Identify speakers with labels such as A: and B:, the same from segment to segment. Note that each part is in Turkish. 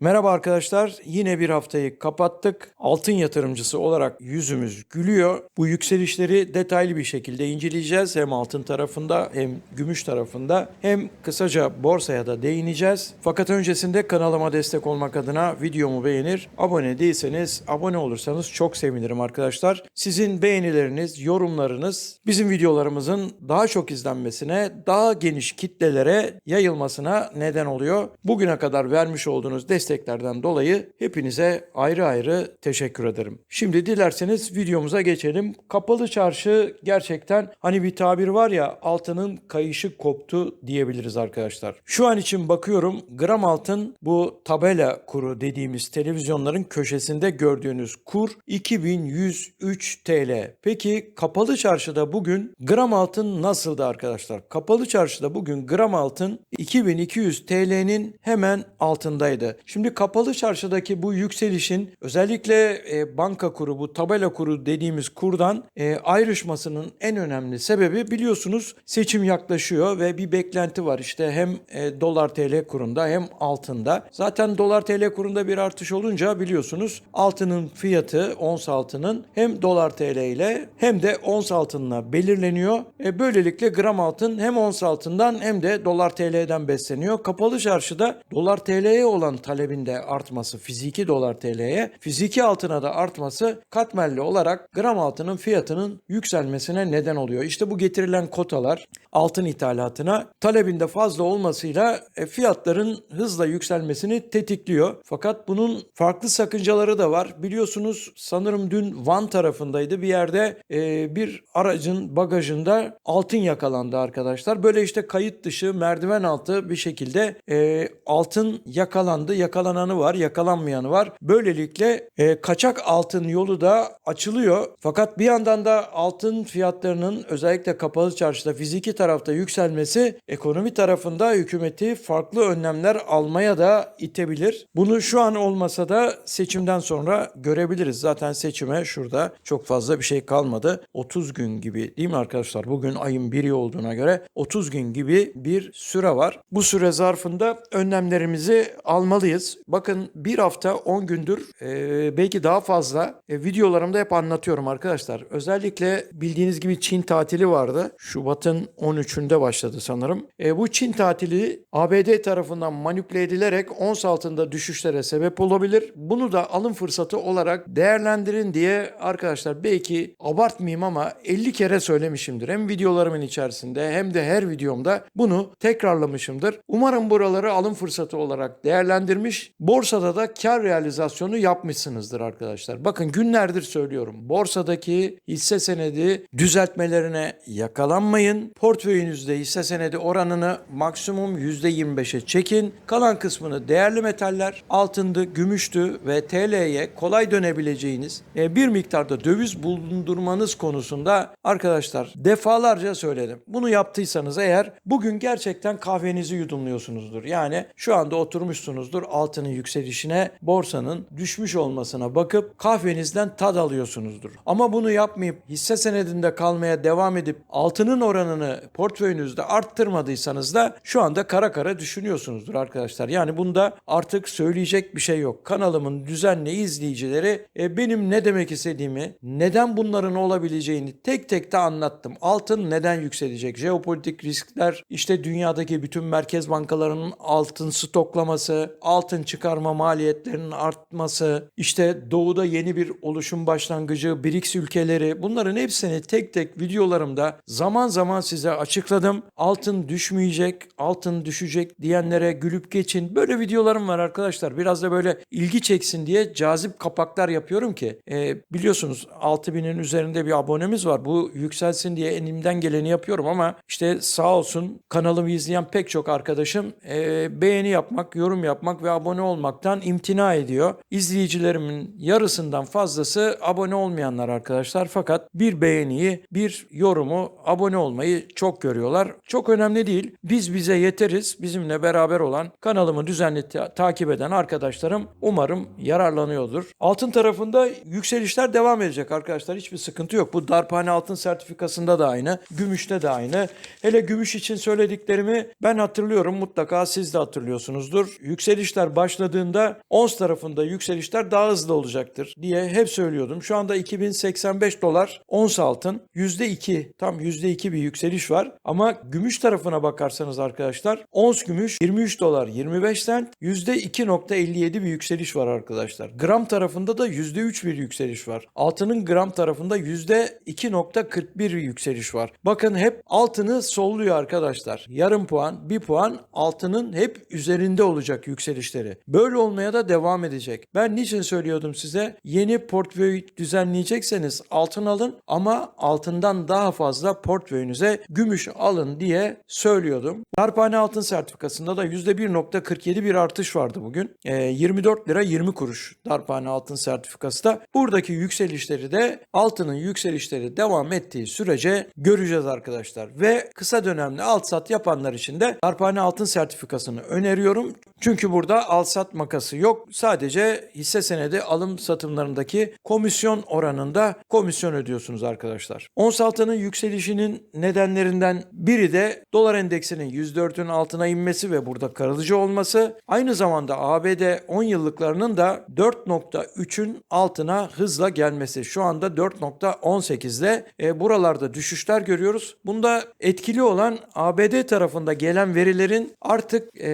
A: Merhaba arkadaşlar. Yine bir haftayı kapattık. Altın yatırımcısı olarak yüzümüz gülüyor. Bu yükselişleri detaylı bir şekilde inceleyeceğiz. Hem altın tarafında hem gümüş tarafında hem kısaca borsaya da değineceğiz. Fakat öncesinde kanalıma destek olmak adına videomu beğenir, abone değilseniz abone olursanız çok sevinirim arkadaşlar. Sizin beğenileriniz, yorumlarınız bizim videolarımızın daha çok izlenmesine, daha geniş kitlelere yayılmasına neden oluyor. Bugüne kadar vermiş olduğunuz desteklerden dolayı hepinize ayrı ayrı teşekkür ederim. Şimdi dilerseniz videomuza geçelim. Kapalı çarşı gerçekten hani bir tabir var ya altının kayışı koptu diyebiliriz arkadaşlar. Şu an için bakıyorum gram altın bu tabela kuru dediğimiz televizyonların köşesinde gördüğünüz kur 2103 TL. Peki kapalı çarşıda bugün gram altın nasıldı arkadaşlar? Kapalı çarşıda bugün gram altın 2200 TL'nin hemen altındaydı. Şimdi kapalı çarşıdaki bu yükselişin özellikle e, banka kuru bu tabela kuru dediğimiz kurdan e, ayrışmasının en önemli sebebi biliyorsunuz seçim yaklaşıyor ve bir beklenti var. İşte hem e, dolar TL kurunda hem altında. Zaten dolar TL kurunda bir artış olunca biliyorsunuz altının fiyatı ons altının hem dolar TL ile hem de ons altınla belirleniyor. E, böylelikle gram altın hem ons altından hem de dolar TL'den besleniyor. Kapalı çarşıda dolar TL'ye olan talebinde artması, fiziki dolar TL'ye, fiziki altına da artması katmerli olarak gram altının fiyatının yükselmesine neden oluyor. İşte bu getirilen kotalar altın ithalatına talebinde fazla olmasıyla e, fiyatların hızla yükselmesini tetikliyor. Fakat bunun farklı sakıncaları da var. Biliyorsunuz sanırım dün Van tarafındaydı bir yerde e, bir aracın bagajında altın yakalandı arkadaşlar. Böyle işte kayıt dışı merdiven altı bir şekilde e, altın yakalandı. Yakalananı var, yakalanmayanı var. Böylelikle e, kaçak altın yolu da açılıyor. Fakat bir yandan da altın fiyatlarının özellikle kapalı çarşıda fiziki tarafta yükselmesi ekonomi tarafında hükümeti farklı önlemler almaya da itebilir. Bunu şu an olmasa da seçimden sonra görebiliriz. Zaten seçime şurada çok fazla bir şey kalmadı. 30 gün gibi değil mi arkadaşlar? Bugün ayın biri olduğuna göre 30 gün gibi bir süre var. Bu süre zarfında önlemlerimizi almalıyız. Bakın bir hafta 10 gündür e, belki daha fazla e, videolarımda hep anlatıyorum arkadaşlar. Özellikle bildiğiniz gibi Çin tatili vardı. Şubat'ın 13'ünde başladı sanırım. E, bu Çin tatili ABD tarafından manipüle edilerek ons altında düşüşlere sebep olabilir. Bunu da alım fırsatı olarak değerlendirin diye arkadaşlar belki abartmayayım ama 50 kere söylemişimdir. Hem videolarımın içerisinde hem de her videomda bunu tekrarlamışımdır. Umarım buraları alım fırsatı olarak değerlendirmiş. Borsada da kar realizasyonu yapmışsınızdır arkadaşlar. Bakın günlerdir söylüyorum. Borsadaki hisse senedi düzeltmelerine yakalanmayın. Portföyünüzde hisse senedi oranını maksimum %25'e çekin. Kalan kısmını değerli metaller, altındı, gümüştü ve TL'ye kolay dönebileceğiniz e, bir miktarda döviz bulundurmanız konusunda arkadaşlar defalarca söyledim. Bunu yaptıysanız eğer bugün gerçekten kahvenizi yudumluyorsunuzdur. Yani şu anda oturmuşsunuzdur altının yükselişine, borsanın düşmüş olmasına bakıp kahvenizden tad alıyorsunuzdur. Ama bunu yapmayıp hisse senedinde kalmaya devam edip altının oranını portföyünüzde arttırmadıysanız da şu anda kara kara düşünüyorsunuzdur arkadaşlar. Yani bunda artık söyleyecek bir şey yok. Kanalımın düzenli izleyicileri e, benim ne demek istediğimi, neden bunların olabileceğini tek tek de anlattım. Altın neden yükselecek? Jeopolitik riskler, işte dünyadaki bütün merkez bankalarının altın stoklaması, altın çıkarma maliyetlerinin artması, işte doğuda yeni bir oluşum başlangıcı, BRICS ülkeleri bunların hepsini tek tek videolarımda zaman zaman size açıkladım. Altın düşmeyecek, altın düşecek diyenlere gülüp geçin. Böyle videolarım var arkadaşlar. Biraz da böyle ilgi çeksin diye cazip kapaklar yapıyorum ki. E, biliyorsunuz 6000'in üzerinde bir abonemiz var. Bu yükselsin diye elimden geleni yapıyorum ama işte sağ olsun kanalımı izleyen pek çok arkadaşım e, beğeni yapmak, yorum yapmak ve abone olmaktan imtina ediyor. İzleyicilerimin yarısından fazlası abone olmayanlar arkadaşlar. Fakat bir beğeniyi, bir yorumu, abone olmayı çok görüyorlar. Çok önemli değil. Biz bize yeteriz. Bizimle beraber olan kanalımı düzenli ta- takip eden arkadaşlarım umarım yararlanıyordur. Altın tarafında yükselişler devam edecek arkadaşlar. Hiçbir sıkıntı yok. Bu darphane altın sertifikasında da aynı. Gümüşte de aynı. Hele gümüş için söylediklerimi ben hatırlıyorum. Mutlaka siz de hatırlıyorsunuzdur. Yükselişler yükselişler başladığında ons tarafında yükselişler daha hızlı olacaktır diye hep söylüyordum. Şu anda 2085 dolar ons altın %2 tam %2 bir yükseliş var. Ama gümüş tarafına bakarsanız arkadaşlar ons gümüş 23 dolar 25 sent %2.57 bir yükseliş var arkadaşlar. Gram tarafında da %3 bir yükseliş var. Altının gram tarafında %2.41 bir yükseliş var. Bakın hep altını solluyor arkadaşlar. Yarım puan, bir puan altının hep üzerinde olacak yükselişleri. Böyle olmaya da devam edecek. Ben niçin söylüyordum size? Yeni portföy düzenleyecekseniz altın alın ama altından daha fazla portföyünüze gümüş alın diye söylüyordum. Darphane altın sertifikasında da %1.47 bir artış vardı bugün. Ee, 24 lira 20 kuruş Darphane altın sertifikası da. Buradaki yükselişleri de altının yükselişleri devam ettiği sürece göreceğiz arkadaşlar. Ve kısa dönemli alt sat yapanlar için de Darphane altın sertifikasını öneriyorum. Çünkü burada al sat makası yok. Sadece hisse senedi alım satımlarındaki komisyon oranında komisyon ödüyorsunuz arkadaşlar. Ons altının yükselişinin nedenlerinden biri de dolar endeksinin 104'ün altına inmesi ve burada kalıcı olması. Aynı zamanda ABD 10 yıllıklarının da 4.3'ün altına hızla gelmesi. Şu anda 4.18'de e, buralarda düşüşler görüyoruz. Bunda etkili olan ABD tarafında gelen verilerin artık e,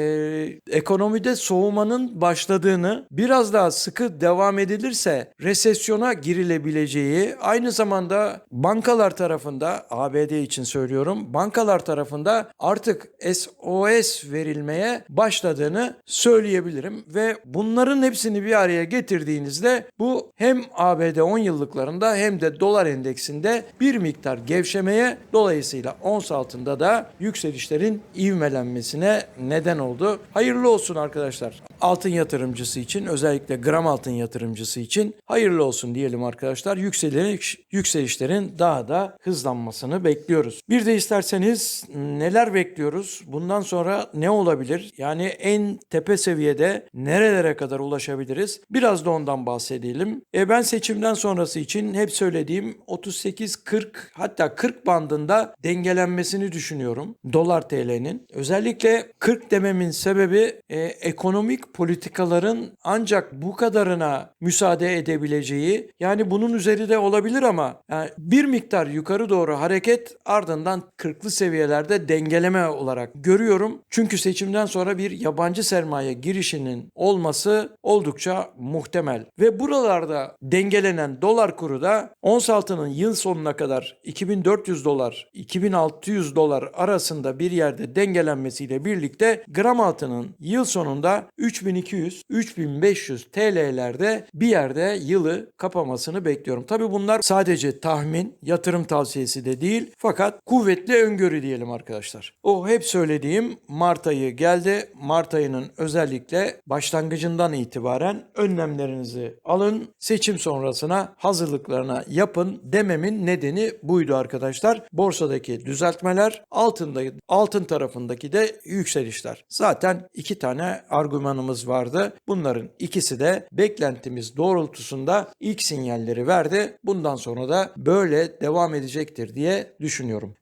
A: ekonomide soğumanın başladığını, biraz daha sıkı devam edilirse resesyona girilebileceği, aynı zamanda bankalar tarafında, ABD için söylüyorum, bankalar tarafında artık SOS verilmeye başladığını söyleyebilirim ve bunların hepsini bir araya getirdiğinizde bu hem ABD 10 yıllıklarında hem de dolar endeksinde bir miktar gevşemeye dolayısıyla ons altında da yükselişlerin ivmelenmesine neden oldu. Hayırlı olsun arkadaşlar. Altın yatırımcısı için özellikle gram altın yatırımcısı için hayırlı olsun diyelim arkadaşlar. Yükseliş, yükselişlerin daha da hızlanmasını bekliyoruz. Bir de isterseniz neler bekliyoruz? Bundan sonra ne olabilir? Yani en tepe seviyede nerelere kadar ulaşabiliriz? Biraz da ondan bahsedelim. E ben seçimden sonrası için hep söylediğim 38-40 hatta 40 bandında dengelenmesini düşünüyorum. Dolar TL'nin. Özellikle 40 dememin sebebi e, ekonomik politikaların ancak bu kadarına müsaade edebileceği yani bunun üzeri de olabilir ama yani bir miktar yukarı doğru hareket ardından 40'lı seviyelerde dengeleme olarak görüyorum. Çünkü seçimden sonra bir yabancı sermaye girişinin olması oldukça muhtemel. Ve buralarda dengelenen dolar kuru da ons altının yıl sonuna kadar 2400 dolar 2600 dolar arasında bir yerde dengelenmesiyle birlikte gram altının yıl sonunda 3200-3500 TL'lerde bir yerde yılı kapamasını bekliyorum. Tabi bunlar sadece tahmin, yatırım tavsiyesi de değil fakat kuvvetli öngörü diyelim arkadaşlar. O hep söylediğim Mart ayı geldi. Mart ayının özellikle başlangıcından itibaren önlemlerinizi alın. Seçim sonrasına hazırlıklarına yapın dememin nedeni buydu arkadaşlar. Borsadaki düzeltmeler, altında altın tarafındaki de yükselişler. Zaten iki tane argümanımız vardı. Bunların ikisi de beklentimiz doğrultusunda ilk sinyalleri verdi. Bundan sonra da böyle devam edecektir diye düşünüyorum.